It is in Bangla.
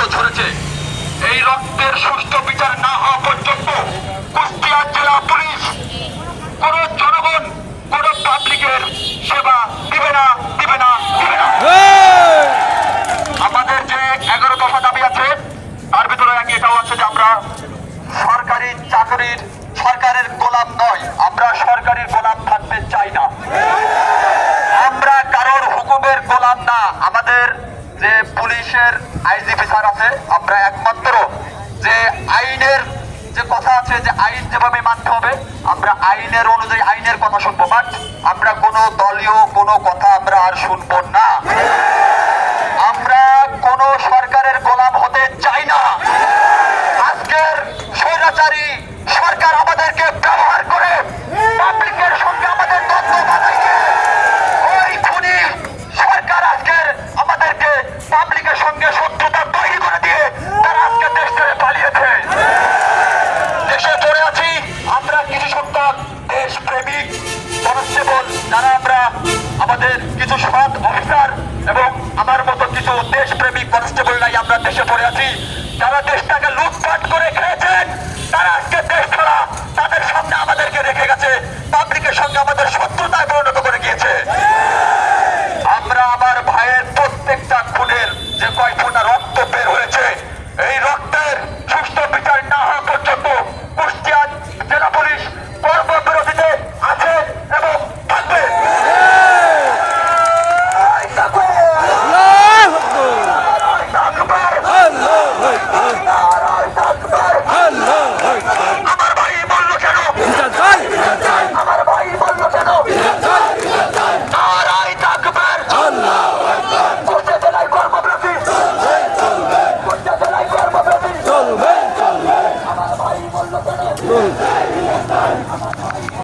রক্ত ঝরেছে। এই রক্তের সুষ্ঠু বিচার না হওয়া পর্যন্ত কুষ্টিয়া জেলা পুলিশ কোন জনগণ কোন পাবলিকের সেবা দিবে না দিবে না দিবে না। আমাদের যে এগারো দফা দাবি আছে তার ভিতরে এক এটাও আছে যে আমরা সরকারি চাকরির সরকারের গোলাম নয়। আমরা সরকারি গোলাম থাকতে চাই না। আমরা কারোর হুকুমের গোলাম না। আমাদের যে পুলিশের আইজিপি স্যার আছে, আমরা একমাত্র যে আইনের যে কথা আছে, যে আইন যেভাবে মানতে হবে, আমরা আইনের অনুযায়ী আইনের কথা শুনব। বাট আমরা কোনো দলীয় কোনো কথা আমরা আর শুনব না। যারা আমরা আমাদের কিছু সৎ অফিসার এবং আমার মতো কিছু দেশ প্রেমিক কনস্টেবল নাই আমরা দেশে পড়ে আছি, যারা দেশটাকে লুটপাট করে খেয়েছেন, তারা আজকে দেশ ছাড়া তাদের সামনে আমাদেরকে রেখে গেছে, পাবলিকের সঙ্গে আমাদের শত্রুতায় পরিণত করে গিয়েছে। আমরা আমার ভাইয়ের প্রত্যেকটা খুনের যে কয় ফোঁটা রক্ত বের হয়েছে এই রক্তের সুষ্ঠু বিচার না হওয়া পর্যন্ত কুষ্টিয়া জেলা পুলিশ কর্মবিরতিতে আছে এবং থাকবে আই থাকবে! আই থাকবে! আই থাকবে! আমার ভাই বলল কেন আমার ভাই বলল কেন নারাই থাকবে কুষ্টিয়া জেলায় কর্মবিরতি কুষ্টিয়া জেলায় কর্মবিরতি চলবে